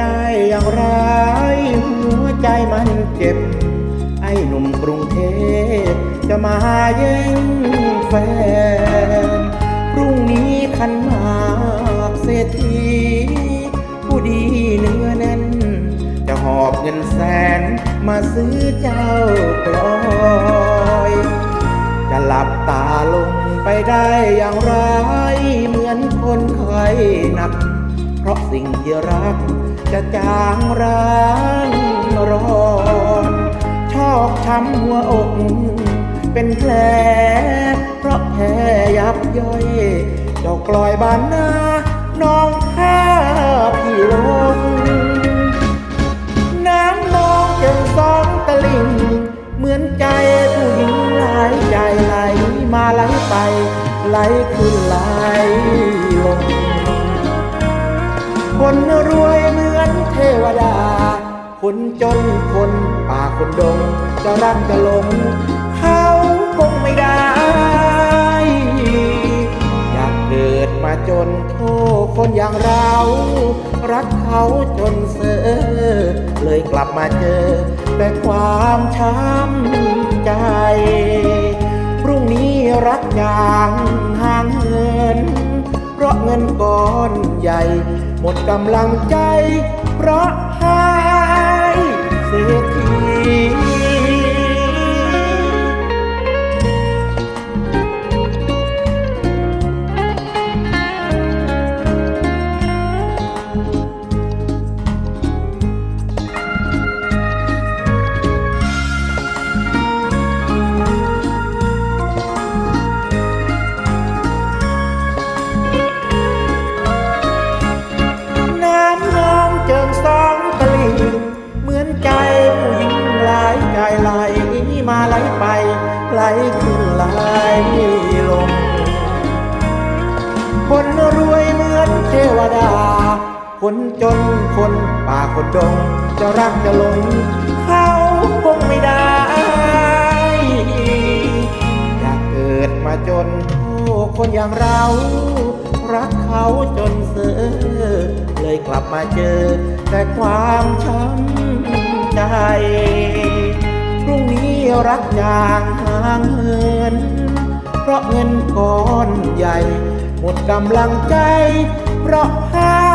ได้อย่างไร หัวใจมันเจ็บ ไอ้หนุ่มกรุงเทพจะมาแย่งแฟน พรุ่งนี้ขันหมากเศรษฐีผู้ดีเนื้อแน่น จะหอบเงินแสนมาซื้อเจ้ากลอย จะหลับตาลงไปได้อย่างไร เหมือนคนไข้หนัก เพราะสิ่งที่รัก จะจางร้างร้อนชอกช้ำหัวอก เป็นแผลเพราะแพ้ยับย่อยเจ้ากลอยบานหน้าน้องข้าพี่ลงน้ำนองเจิงสองตะลิ่งเหมือนใจผู้หญิงหลายใจไหลมาไหลไป ไหลขึ้นไหลลงคนรวยเมือ นเทวดา คนจนคนป่าคนดง จะรักจะลง เขาคงไม่ได้ อยากเกิดมาจนโทษคนอย่างเรา รักเขาจนเสือเลยกลับมาเจอ แต่ความช้ำใจ พรุ่งนี้รักอย่างห่างเหินเพราะเงินก้อนใหญ่ มดกำลังใจ เพราะ วดา คนจนคนป่าคนดง จะรักจะหลง เขาคงไม่ได้ อยากเกิดมาจนโอ้คนอย่างเรา รักเขาจนเสือเลยกลับมาเจอ แต่ความช้ำใจพรุ่งนี้รักอย่างห่างเหิน เพราะเงินก้อนใหญ่ หมดกำลังใจ เพราะหา